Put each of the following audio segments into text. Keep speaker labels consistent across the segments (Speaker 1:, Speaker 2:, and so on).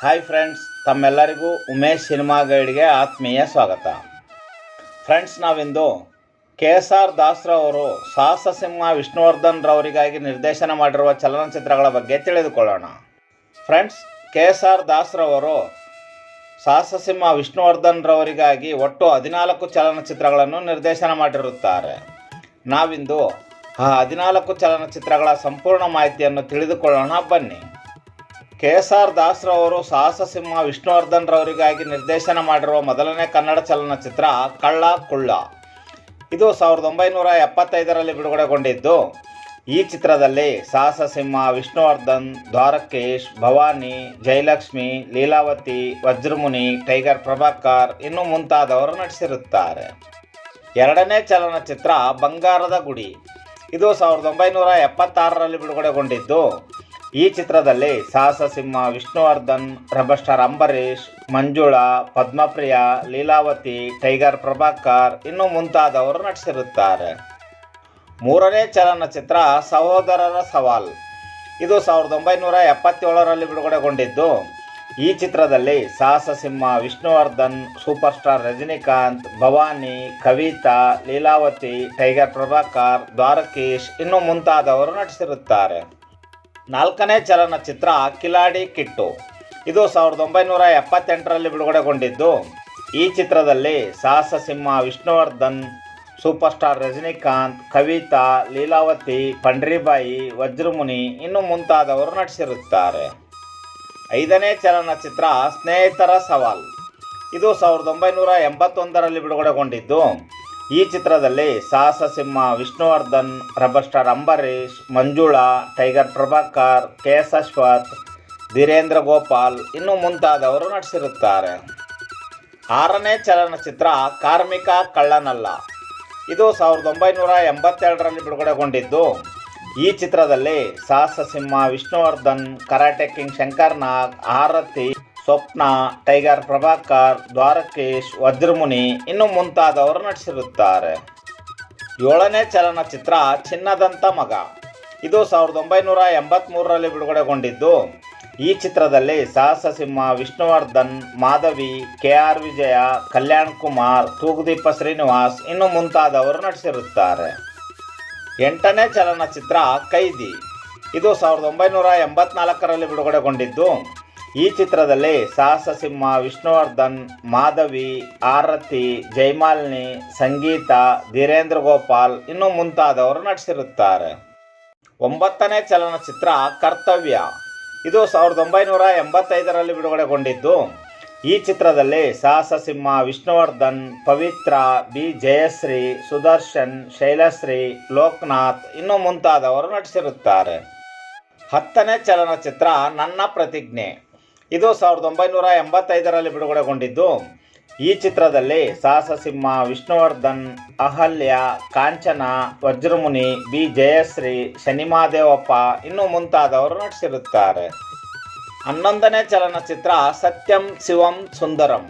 Speaker 1: Hi friends ತಮ್ಮೆಲ್ಲರಿಗೂ Umesh cinema ಗೈಡ್ಗೆ ಆತ್ಮೀಯ ಸ್ವಾಗತ. ಫ್ರೆಂಡ್ಸ್ ನಾವಿಂದು ಕೆ ಎಸ್ ಆರ್ ದಾಸ್ರವರು ಸಾಹಸ ಸಿಂಹ ವಿಷ್ಣುವರ್ಧನ್ ರವರಿಗಾಗಿ ನಿರ್ದೇಶನ ಮಾಡಿರುವ ಚಲನಚಿತ್ರಗಳ ಬಗ್ಗೆ ತಿಳಿದುಕೊಳ್ಳೋಣ. ಫ್ರೆಂಡ್ಸ್ ಕೆ ಎಸ್ ಆರ್ ದಾಸ್ರವರು ಸಾಹಸ ಸಿಂಹ ವಿಷ್ಣುವರ್ಧನ್ ರವರಿಗಾಗಿ ಒಟ್ಟು ಹದಿನಾಲ್ಕು ಚಲನಚಿತ್ರಗಳನ್ನು ನಿರ್ದೇಶನ ಮಾಡಿರುತ್ತಾರೆ. ನಾವಿಂದು ಆ ಹದಿನಾಲ್ಕು ಚಲನಚಿತ್ರಗಳ ಸಂಪೂರ್ಣ ಮಾಹಿತಿಯನ್ನು ತಿಳಿದುಕೊಳ್ಳೋಣ, ಬನ್ನಿ. ಕೆ ಎಸ್ ಆರ್ ದಾಸ್ರವರು ಸಾಹಸ ಸಿಂಹ ವಿಷ್ಣುವರ್ಧನ್ ರವರಿಗಾಗಿ ನಿರ್ದೇಶನ ಮಾಡಿರುವ ಮೊದಲನೇ ಕನ್ನಡ ಚಲನಚಿತ್ರ ಕಳ್ಳ ಕುಳ್ಳ. ಇದು ಸಾವಿರದ ಒಂಬೈನೂರ ಎಪ್ಪತ್ತೈದರಲ್ಲಿ ಬಿಡುಗಡೆಗೊಂಡಿದ್ದು. ಈ ಚಿತ್ರದಲ್ಲಿ ಸಾಹಸ ಸಿಂಹ ವಿಷ್ಣುವರ್ಧನ್, ದ್ವಾರಕೇಶ್, ಭವಾನಿ, ಜಯಲಕ್ಷ್ಮಿ, ಲೀಲಾವತಿ, ವಜ್ರಮುನಿ, ಟೈಗರ್ ಪ್ರಭಾಕರ್ ಇನ್ನು ಮುಂತಾದವರು ನಟಿಸಿರುತ್ತಾರೆ. ಎರಡನೇ ಚಲನಚಿತ್ರ ಬಂಗಾರದ ಗುಡಿ. ಇದು ಸಾವಿರದ ಒಂಬೈನೂರ ಎಪ್ಪತ್ತಾರರಲ್ಲಿ ಬಿಡುಗಡೆಗೊಂಡಿದ್ದು. ಈ ಚಿತ್ರದಲ್ಲಿ Sahasa Simha Vishnuvardhan rebel star Ambareesh Manjula, Padmapriya, Leelavathi, Tiger Prabhakar ಇನ್ನು ಮುಂತಾದವರು ನಟಿಸಿರುತ್ತಾರೆ. ಮೂರನೇ ಚಲನಚಿತ್ರ ಸಹೋದರರ ಸವಾಲ್. ಇದು ಸಾವಿರದ ಒಂಬೈನೂರ ಎಪ್ಪತ್ತೇಳರಲ್ಲಿ ಬಿಡುಗಡೆಗೊಂಡಿದ್ದು. ಈ ಚಿತ್ರದಲ್ಲಿ Sahasa Simha Vishnuvardhan super star Rajinikanth, Bhavani, Kavitha, Leelavathi, Tiger Prabhakar, Dwarakish ಇನ್ನು ಮುಂತಾದವರು ನಟಿಸಿರುತ್ತಾರೆ. ನಾಲ್ಕನೇ ಚಲನಚಿತ್ರ ಕಿಲಾಡಿ ಕಿಟ್ಟು. ಇದು ಸಾವಿರದ ಒಂಬೈನೂರ ಎಪ್ಪತ್ತೆಂಟರಲ್ಲಿ ಬಿಡುಗಡೆಗೊಂಡಿದ್ದು. ಈ ಚಿತ್ರದಲ್ಲಿ ಸಾಹಸ ಸಿಂಹ ವಿಷ್ಣುವರ್ಧನ್ ಸೂಪರ್ ಸ್ಟಾರ್ ರಜನಿಕಾಂತ್, ಕವಿತಾ, ಲೀಲಾವತಿ, ಪಂಡ್ರಿಬಾಯಿ, ವಜ್ರಮುನಿ ಇನ್ನು ಮುಂತಾದವರು ನಟಿಸಿರುತ್ತಾರೆ. ಐದನೇ ಚಲನಚಿತ್ರ ಸ್ನೇಹಿತರ ಸವಾಲ್. ಇದು ಸಾವಿರದ ಒಂಬೈನೂರ ಎಂಬತ್ತೊಂದರಲ್ಲಿ ಬಿಡುಗಡೆಗೊಂಡಿದ್ದು. ಈ ಚಿತ್ರದಲ್ಲಿ Sahasa Simha Vishnuvardhan, rebel star Ambareesh Manjula, Tiger Prabhakar K S Ashwath, Dheerendra Gopal ಇನ್ನು ಮುಂತಾದವರು ನಟಿಸಿರುತ್ತಾರೆ. ಆರನೇ ಚಲನಚಿತ್ರ ಕಾರ್ಮಿಕ ಕಳ್ಳನಲ್ಲ. ಇದು ಸಾವಿರದ ಒಂಬೈನೂರ ಎಂಬತ್ತೆರಡರಲ್ಲಿ ಬಿಡುಗಡೆಗೊಂಡಿದ್ದು. ಈ ಚಿತ್ರದಲ್ಲಿ Sahasa Simha Vishnuvardhan, karate king Shankarnag, Aarathi Swapna, Tiger Prabhakar, Dwarakish, Vajramuni ಇನ್ನು ಮುಂತಾದವರು ನಟಿಸಿರುತ್ತಾರೆ. ಏಳನೇ ಚಲನಚಿತ್ರ, ಚಿನ್ನದಂತ ಮಗ. ಇದು ಸಾವಿರದ ಒಂಬೈನೂರ ಎಂಬತ್ಮೂರರಲ್ಲಿ ಬಿಡುಗಡೆಗೊಂಡಿದ್ದು. ಈ ಚಿತ್ರದಲ್ಲಿ ಸಾಹಸ ಸಿಂಹ ವಿಷ್ಣುವರ್ಧನ್, ಮಾಧವಿ ಕೆ ಆರ್ ವಿಜಯ, ಕಲ್ಯಾಣ್ ಕುಮಾರ್, ತೂಗುದೀಪ ಶ್ರೀನಿವಾಸ್ ಇನ್ನು ಮುಂತಾದವರು ನಟಿಸಿರುತ್ತಾರೆ. ಎಂಟನೇ ಚಲನಚಿತ್ರ, ಕೈದಿ. ಇದು ಸಾವಿರದ ಒಂಬೈನೂರ ಎಂಬತ್ನಾಲ್ಕರಲ್ಲಿ ಬಿಡುಗಡೆಗೊಂಡಿದ್ದು. ಈ ಚಿತ್ರದಲ್ಲಿ ಸಾಹಸ ಸಿಂಹ ವಿಷ್ಣುವರ್ಧನ್, ಮಾಧವಿ, ಆರತಿ ಜೈಮಾಲಿನಿ ಸಂಗೀತ, ಧೀರೇಂದ್ರ ಗೋಪಾಲ್ ಇನ್ನು ಮುಂತಾದವರು ನಟಿಸಿರುತ್ತಾರೆ. ಒಂಬತ್ತನೇ ಚಲನಚಿತ್ರ ಕರ್ತವ್ಯ. ಇದು ಸಾವಿರದ ಒಂಬೈನೂರ ಎಂಬತ್ತೈದರಲ್ಲಿ ಬಿಡುಗಡೆಗೊಂಡಿದ್ದು, ಈ ಚಿತ್ರದಲ್ಲಿ ಸಾಹಸ ಸಿಂಹ ವಿಷ್ಣುವರ್ಧನ್, ಪವಿತ್ರ, ಬಿ. ಜಯಶ್ರೀ, ಸುದರ್ಶನ್, ಶೈಲಶ್ರೀ, ಲೋಕನಾಥ್ ಇನ್ನೂ ಮುಂತಾದವರು ನಟಿಸಿರುತ್ತಾರೆ. ಹತ್ತನೇ ಚಲನಚಿತ್ರ ನನ್ನ ಪ್ರತಿಜ್ಞೆ. ಇದು ಸಾವಿರದ ಒಂಬೈನೂರ ಎಂಬತ್ತೈದರಲ್ಲಿ ಬಿಡುಗಡೆಗೊಂಡಿದ್ದು. ಈ ಚಿತ್ರದಲ್ಲಿ ಸಾಹಸಸಿಂಹ, ವಿಷ್ಣುವರ್ಧನ್, ಅಹಲ್ಯ, ಕಾಂಚನ, ವಜ್ರಮುನಿ, ಬಿ. ಜಯಶ್ರೀ, ಶನಿಮಾದೇವಪ್ಪ ಇನ್ನೂ ಮುಂತಾದವರು ನಟಿಸಿರುತ್ತಾರೆ. ಹನ್ನೊಂದನೇ ಚಲನಚಿತ್ರ ಸತ್ಯಂ ಶಿವಂ ಸುಂದರಂ.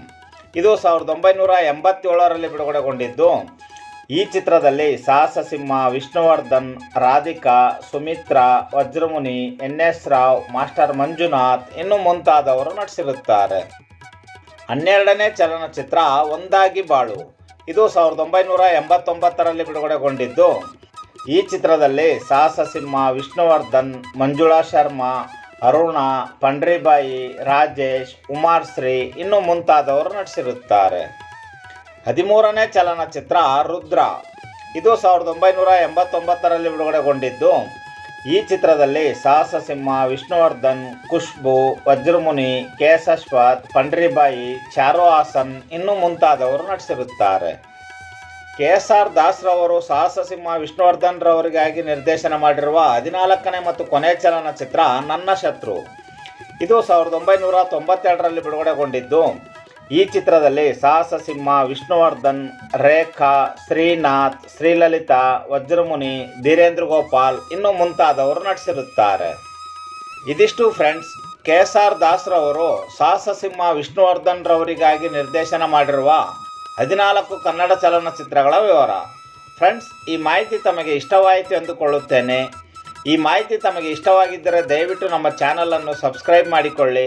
Speaker 1: ಇದು ಸಾವಿರದ ಒಂಬೈನೂರ ಎಂಬತ್ತೇಳರಲ್ಲಿ ಬಿಡುಗಡೆಗೊಂಡಿದ್ದು. ಈ ಚಿತ್ರದಲ್ಲಿ Sahasa Simha Vishnuvardhan, Radhika, Sumithra, Vajramuni, N S Rao, master Manjunath ಇನ್ನು ಮುಂತಾದವರು ನಟಿಸಿರುತ್ತಾರೆ. ಹನ್ನೆರಡನೇ ಚಲನಚಿತ್ರ ಒಂದಾಗಿ ಬಾಳು. ಇದು ಸಾವಿರದ ಒಂಬೈನೂರ ಎಂಬತ್ತೊಂಬತ್ತರಲ್ಲಿ ಬಿಡುಗಡೆಗೊಂಡಿದ್ದು. ಈ ಚಿತ್ರದಲ್ಲಿ ಸಾಹಸ ಸಿಂಹ ವಿಷ್ಣುವರ್ಧನ್, ಮಂಜುಳಾ ಶರ್ಮಾ, ಅರುಣ, ಪಂಡ್ರಿಬಾಯಿ, ರಾಜೇಶ್, ಉಮಾರ್ಶ್ರೀ ಇನ್ನು ಮುಂತಾದವರು ನಟಿಸಿರುತ್ತಾರೆ. ಹದಿಮೂರನೇ ಚಲನಚಿತ್ರ ರುದ್ರ. ಇದು ಸಾವಿರದ ಒಂಬೈನೂರ ಎಂಬತ್ತೊಂಬತ್ತರಲ್ಲಿ ಬಿಡುಗಡೆಗೊಂಡಿದ್ದು. ಈ ಚಿತ್ರದಲ್ಲಿ ಸಾಹಸ ಸಿಂಹ ವಿಷ್ಣುವರ್ಧನ್, ಖುಷ್ಬು, ವಜ್ರಮುನಿ ಕೆ ಎಸ್ ಅಶ್ವಥ್ ಪಂಡ್ರಿಬಾಯಿ ಚಾರು ಹಾಸನ್ ಇನ್ನು ಮುಂತಾದವರು ನಟಿಸಿರುತ್ತಾರೆ. ಕೆ ಎಸ್ ಆರ್ ದಾಸ್ರವರು ಸಾಹಸ ಸಿಂಹ ವಿಷ್ಣುವರ್ಧನ್ ರವರಿಗಾಗಿ ನಿರ್ದೇಶನ ಮಾಡಿರುವ ಹದಿನಾಲ್ಕನೇ ಮತ್ತು ಕೊನೆ ಚಲನಚಿತ್ರ ನನ್ನ ಶತ್ರು. ಇದು ಸಾವಿರದ ಒಂಬೈನೂರ ತೊಂಬತ್ತೆರಡರಲ್ಲಿ ಬಿಡುಗಡೆಗೊಂಡಿದ್ದು. ಈ ಚಿತ್ರದಲ್ಲಿ ಸಾಹಸ ಸಿಂಹ, ವಿಷ್ಣುವರ್ಧನ್, ರೇಖಾ, ಶ್ರೀನಾಥ್, ಶ್ರೀಲಲಿತಾ, ವಜ್ರಮುನಿ, ಧೀರೇಂದ್ರ ಗೋಪಾಲ್ ಇನ್ನು ಮುಂತಾದವರು ನಟಿಸಿರುತ್ತಾರೆ. ಇದಿಷ್ಟು ಫ್ರೆಂಡ್ಸ್ ಕೆ ಎಸ್ ಆರ್ ದಾಸ್ರವರು ಸಾಹಸ ಸಿಂಹ ವಿಷ್ಣುವರ್ಧನ್ ರವರಿಗಾಗಿ ನಿರ್ದೇಶನ ಮಾಡಿರುವ ಹದಿನಾಲ್ಕು ಕನ್ನಡ ಚಲನಚಿತ್ರಗಳ ವಿವರ. ಫ್ರೆಂಡ್ಸ್ ಈ ಮಾಹಿತಿ ತಮಗೆ ಇಷ್ಟವಾಯಿತು ಎಂದುಕೊಳ್ಳುತ್ತೇನೆ. ಈ ಮಾಹಿತಿ ತಮಗೆ ಇಷ್ಟವಾಗಿದ್ದರೆ ದಯವಿಟ್ಟು ನಮ್ಮ ಚಾನಲನ್ನು ಸಬ್ಸ್ಕ್ರೈಬ್ ಮಾಡಿಕೊಳ್ಳಿ.